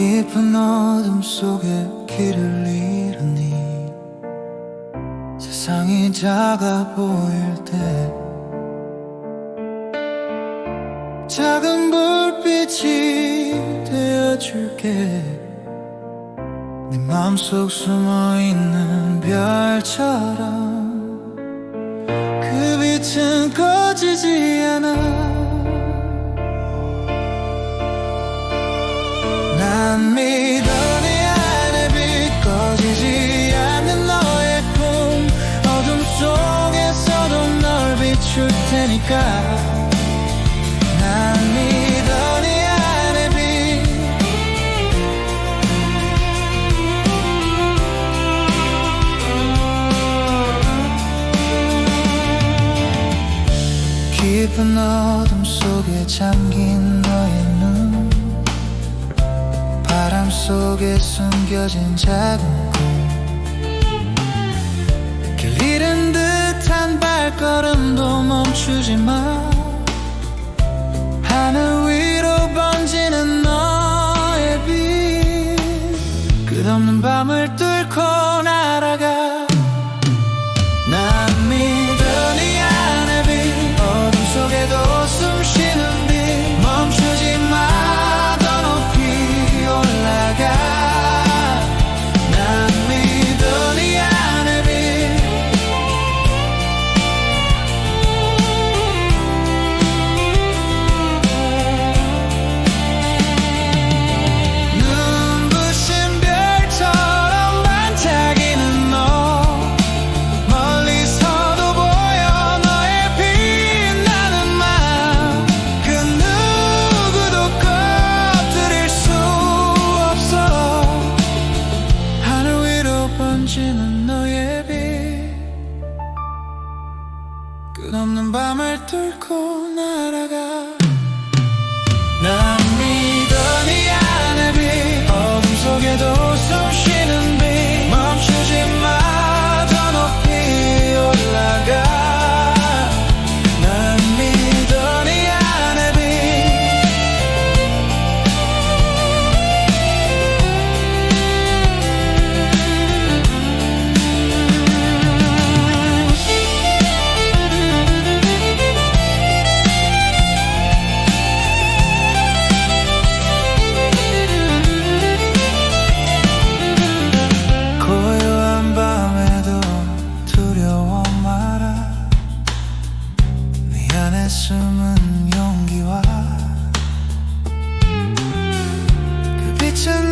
깊은 어둠 속에 길을 잃으니 세상이 작아 보일 때 작은 불빛이 되어줄게. 네 맘속 숨어있는 별처럼 그 빛은 꺼지지 않아 테니까. 난 믿어 내 안에 빛 깊은 어둠 속에 잠긴 너의 눈. 바람 속에 숨겨진 작은 꿈길 잃은 발걸음도 멈추지 마. 하늘 위로 번지는 너의 빛. 끝없는 밤을 뚫고 번지는 너의 빛. 끝없는 밤을 뚫고 날아가 attention.